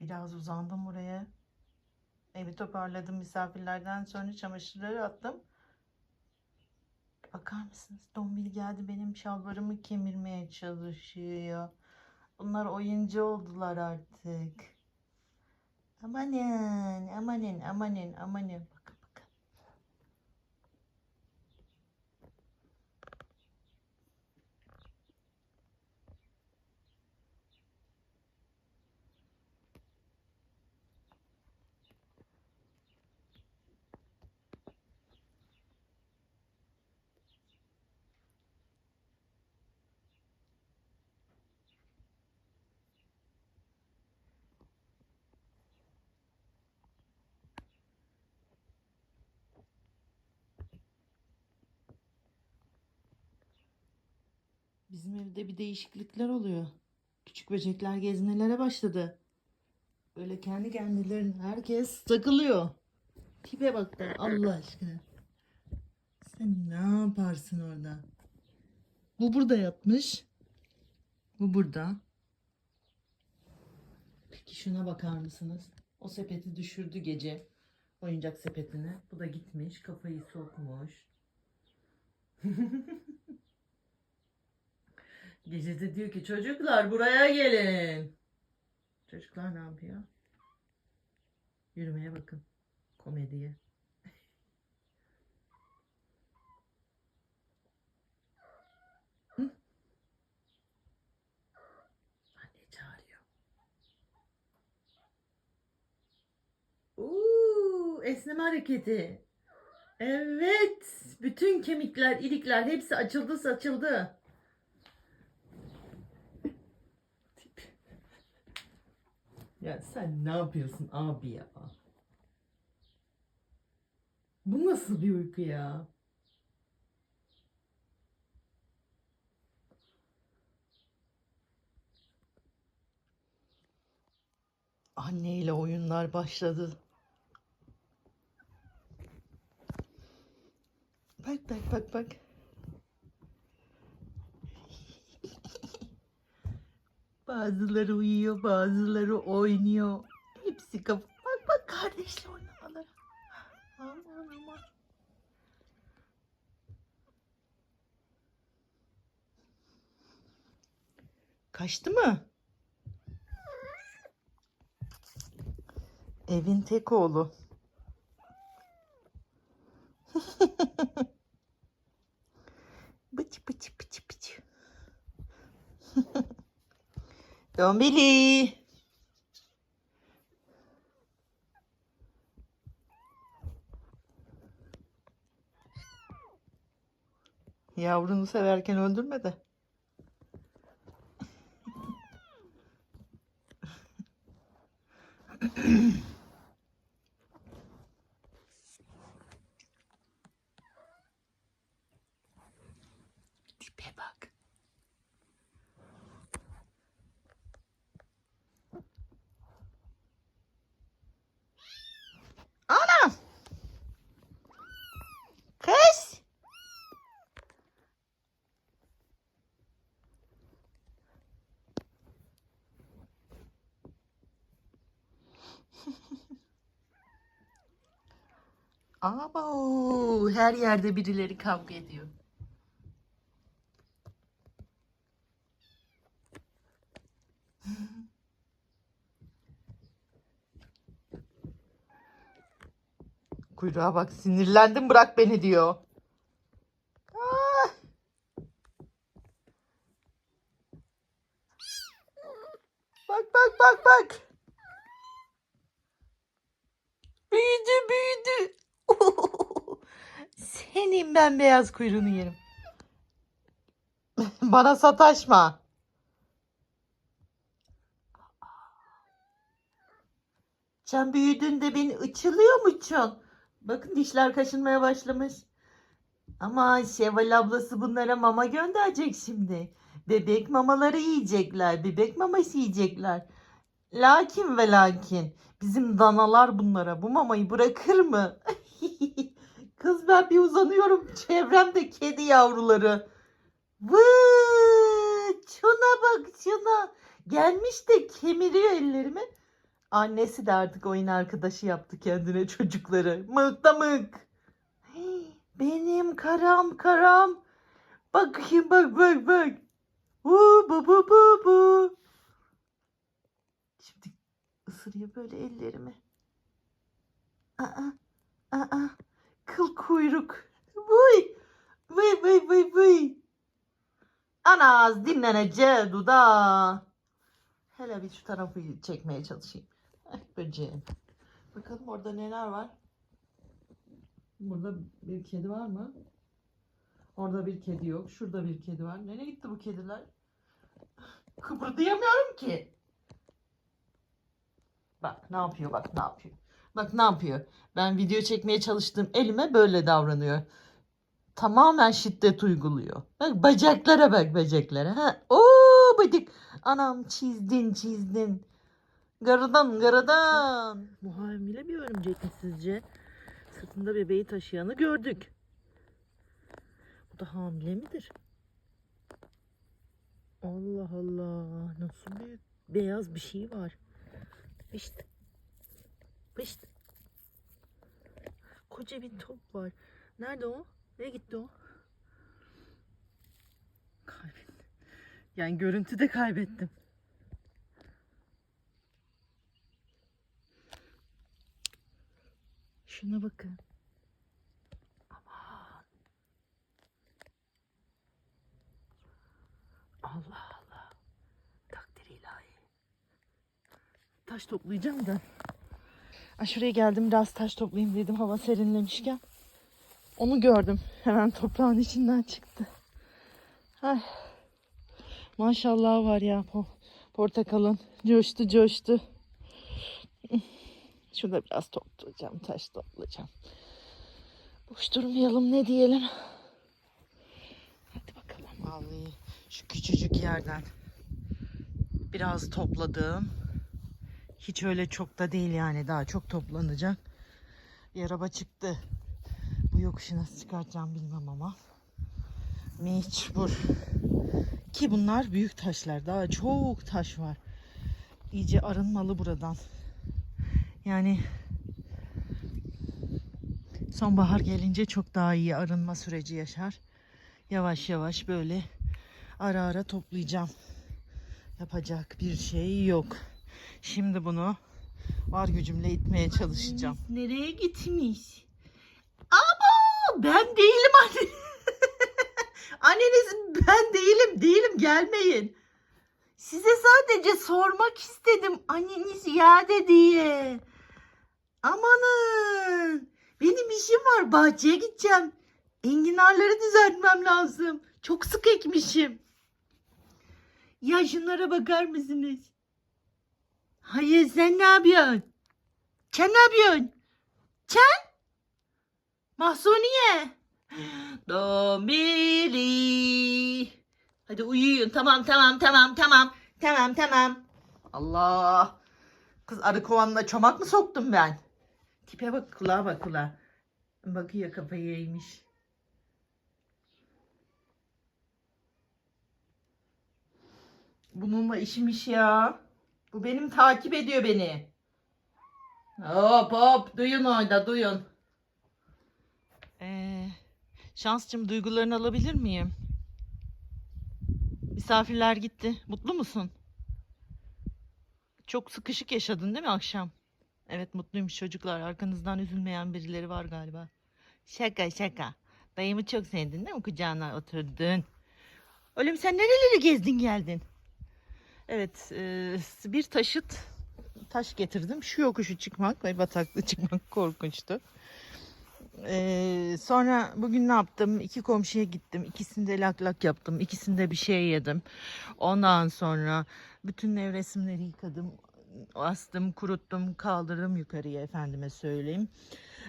Biraz uzandım buraya. Evi toparladım misafirlerden sonra çamaşırları attım. Bakar mısınız? Dombil geldi benim şalvarımı kemirmeye çalışıyor. Bunlar oyuncu oldular artık. Amanın, amanın, amanın, amanın. Bakın bakın. Bizim evde bir değişiklikler oluyor. Küçük böcekler gezmelere başladı. Böyle kendi kendilerine herkes takılıyor. Tipe bak be Allah aşkına. Sen ne yaparsın orada? Bu burada yatmış. Bu burada. Peki şuna bakar mısınız? O sepeti düşürdü gece. Oyuncak sepetini. Bu da gitmiş. Kafayı sokmuş. Gece de diyor ki çocuklar buraya gelin. Çocuklar ne yapıyor? Yürümeye bakın. Komediye. Anne çağırıyor. Uuu, esneme hareketi. Evet. Bütün kemikler, ilikler hepsi açıldı saçıldı. Ya sen ne yapıyorsun abi ya? Bu nasıl bir uyku ya? Anneyle oyunlar başladı. Bak bak bak bak. Bazıları uyuyor, bazıları oynuyor. Hepsi kaf... Bak bak kardeşle oynamaları. Aman aman. Kaçtı mı? Evin tek oğlu. Dombili. Yavrunu severken öldürme de. Tipe bak. Ana! Kız! Abo, her yerde birileri kavga ediyor. Kuyruğa bak sinirlendim bırak beni diyor. Ah! Bak bak bak bak. Büyüdü büyüdü. Senin ben beyaz kuyruğunu yerim. Bana sataşma. Sen büyüdüğünde beni ıçılıyor musun? Bakın dişler kaşınmaya başlamış. Ama Şevval ablası bunlara mama gönderecek şimdi. Bebek mamaları yiyecekler. Bebek maması yiyecekler. Lakin ve lakin bizim danalar bunlara bu mamayı bırakır mı? Kız ben bir uzanıyorum çevremde kedi yavruları. Vıı, şuna bak şuna. Gelmiş de kemiriyor ellerimi. Annesi de artık oyun arkadaşı yaptı kendine çocukları. Mık da mık. Benim karam karam. Bakayım bak bak bak. Bu bu bu bu bu. Şimdi ısırıyor böyle ellerimi. Anaz dinlenece duda. Hele bir şu tarafı çekmeye çalışayım. Eh böceğim. Bakalım orada neler var. Burada bir kedi var mı? Orada bir kedi yok. Şurada bir kedi var. Nereye gitti bu kediler? Kıpırdayamıyorum ki. Bak ne yapıyor bak ne yapıyor. Bak ne yapıyor. Ben video çekmeye çalıştığım elime böyle davranıyor. Tamamen şiddet uyguluyor. Bak bacaklara bak bacaklara. Ha. Oo bıdık. Anam çizdin çizdin. Garadan garadan. Bu hamile bir örümcek mi sizce? Sırtında bebeği taşıyanı gördük. Bu da hamile midir? Allah Allah. Nasıl büyük beyaz bir şey var. Pışt. Pışt. Koca bir top var. Nerede o? Nereye gitti o? Kaybettim. Yani görüntüde kaybettim. Şuna bakın. Aman. Allah Allah. Takdir ilahi. Taş toplayacağım da. Ay şuraya geldim biraz taş toplayayım dedim hava serinlemişken. Onu gördüm. Hemen toprağın içinden çıktı. Ay. Maşallah var ya po portakalın. Coştu coştu. Şurada biraz toplayacağım. Taş toplayacağım. Boş durmayalım ne diyelim. Hadi bakalım. Vallahi şu küçücük yerden biraz topladım. Hiç öyle çok da değil yani. Daha çok toplanacak. Bir araba çıktı. Bu yokuşu nasıl çıkartacağım bilmem ama. Mecbur. Ki bunlar büyük taşlar. Daha çok taş var. İyice arınmalı buradan. Yani sonbahar gelince çok daha iyi arınma süreci yaşar. Yavaş yavaş böyle ara ara toplayacağım. Yapacak bir şey yok. Şimdi bunu var gücümle itmeye çalışacağım. Nereye gitmiş? Ama ben değilim anne. Anneniz ben değilim değilim gelmeyin. Size sadece sormak istedim anneniz iade diye. Amanın. Benim işim var bahçeye gideceğim. Enginarları düzeltmem lazım. Çok sık ekmişim. Ya şunlara bakar mısınız? Hayır sen ne yapıyorsun? Sen ne yapıyorsun? Sen? Mahsuniye. Dombili. Hadi uyuyun. Tamam tamam tamam tamam. Tamam tamam. Allah. Kız arı kovanına çomak mı soktum ben? Tipe bak kulağa bak kulağa. Bakıyor kafayı eğmiş. Bununla işim iş ya. Bu benim takip ediyor beni. Hop hop duyun orada duyun. Şansçım duygularını alabilir miyim? Misafirler gitti. Mutlu musun? Çok sıkışık yaşadın değil mi akşam? Evet mutluymuş çocuklar. Arkanızdan üzülmeyen birileri var galiba. Şaka şaka. Dayımı çok sevdin değil mi? Kucağına oturdun. Oğlum sen nereleri gezdin geldin? Evet e, bir taşıt taş getirdim. Şu yokuşu çıkmak ve bataklı çıkmak korkunçtu. Ee, sonra bugün ne yaptım? İki komşuya gittim. İkisinde lak lak yaptım. İkisinde bir şey yedim. Ondan sonra bütün ev resimleri yıkadım. Astım, kuruttum, kaldırdım yukarıya efendime söyleyeyim.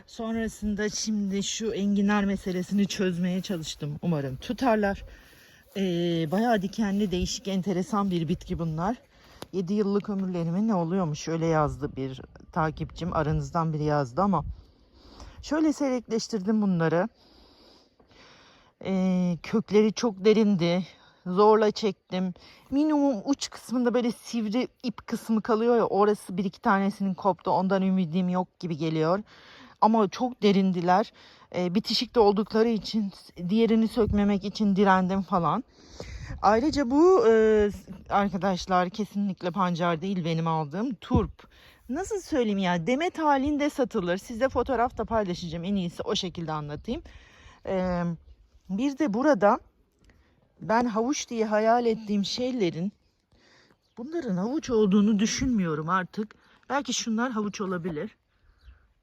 Sonrasında şimdi şu enginar meselesini çözmeye çalıştım. Umarım tutarlar. Ee, bayağı dikenli, değişik, enteresan bir bitki bunlar. 7 yıllık ömürlerime ne oluyormuş öyle yazdı bir takipçim. Aranızdan biri yazdı ama Şöyle seyrekleştirdim bunları. Ee, kökleri çok derindi. Zorla çektim. Minimum uç kısmında böyle sivri ip kısmı kalıyor ya orası bir iki tanesinin koptu. Ondan ümidim yok gibi geliyor. Ama çok derindiler. E, bitişikte oldukları için diğerini sökmemek için direndim falan. Ayrıca bu e, arkadaşlar kesinlikle pancar değil benim aldığım turp. Nasıl söyleyeyim ya demet halinde satılır. Size fotoğraf da paylaşacağım en iyisi o şekilde anlatayım. E, bir de burada ben havuç diye hayal ettiğim şeylerin bunların havuç olduğunu düşünmüyorum artık. Belki şunlar havuç olabilir.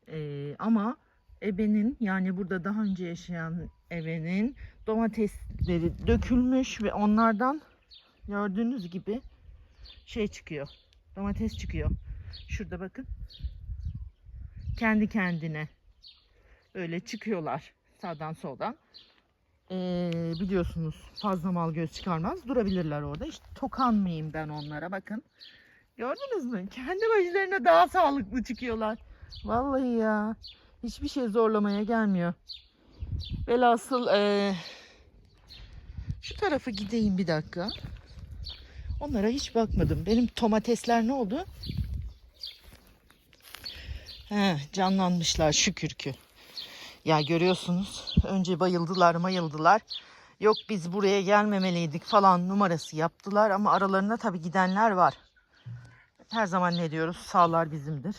Ee, ama ebenin yani burada daha önce yaşayan ebenin domatesleri dökülmüş ve onlardan gördüğünüz gibi şey çıkıyor. Domates çıkıyor. Şurada bakın. Kendi kendine öyle çıkıyorlar sağdan soldan. Ee, biliyorsunuz fazla mal göz çıkarmaz. Durabilirler orada. İşte tokanmayayım ben onlara bakın. Gördünüz mü? Kendi başlarına daha sağlıklı çıkıyorlar. Vallahi ya. Hiçbir şey zorlamaya gelmiyor. Velhasıl ee, şu tarafı gideyim bir dakika. Onlara hiç bakmadım. Benim domatesler ne oldu? He, canlanmışlar şükür ki. Ya görüyorsunuz önce bayıldılar mayıldılar. Yok biz buraya gelmemeliydik falan numarası yaptılar ama aralarında tabii gidenler var. Her zaman ne diyoruz sağlar bizimdir.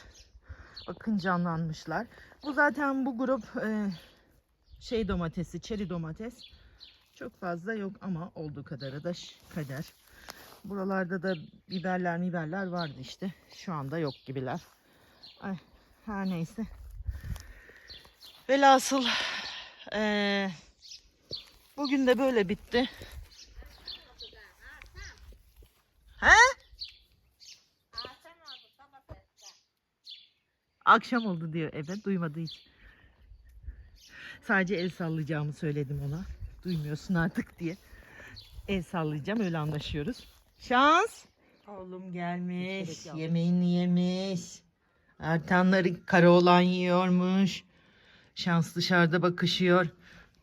Bakın canlanmışlar. Bu zaten bu grup e, şey domatesi, çeri domates. Çok fazla yok ama olduğu kadarı da kader. Buralarda da biberler biberler vardı işte. Şu anda yok gibiler. Ay, her neyse. Velhasıl eee bugün de böyle bitti. He? Akşam oldu diyor evet duymadığı için. Sadece el sallayacağımı söyledim ona. Duymuyorsun artık diye. El sallayacağım öyle anlaşıyoruz. Şans. Oğlum gelmiş. Yemeğini yemiş. Ertanları kara olan yiyormuş. Şans dışarıda bakışıyor.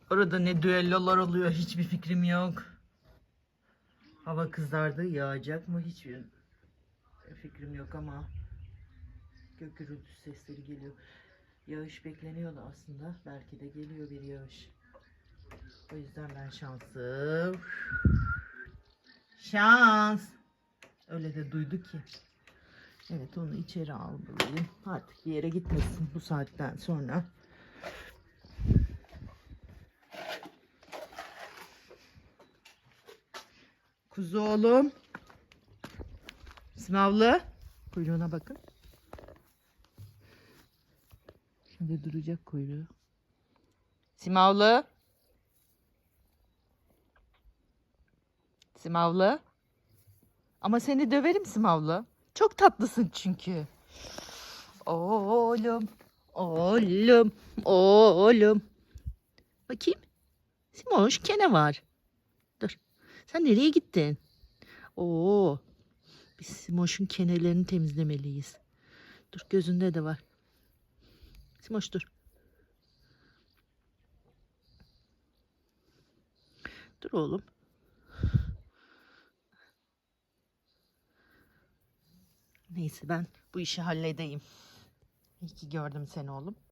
Orada ne düellolar oluyor hiçbir fikrim yok. Hava kızardı yağacak mı hiçbir fikrim yok ama gök gürültüsü sesleri geliyor. Yağış bekleniyordu aslında. Belki de geliyor bir yağış. O yüzden ben şansı şans öyle de duydu ki. Evet onu içeri almalıyım. Artık yere gitmesin bu saatten sonra. Kuzu oğlum. Sınavlı. Kuyruğuna bakın. Şimdi duracak kuyruğu. Simavlı. Simavlı. Ama seni döverim Simavlı. Çok tatlısın çünkü. Oğlum. Oğlum. Oğlum. Bakayım. Simoş kene var. Dur. Sen nereye gittin? Oo. Biz Simoş'un kenelerini temizlemeliyiz. Dur gözünde de var. Simoş dur. Dur oğlum. Neyse ben bu işi halledeyim. İyi ki gördüm seni oğlum.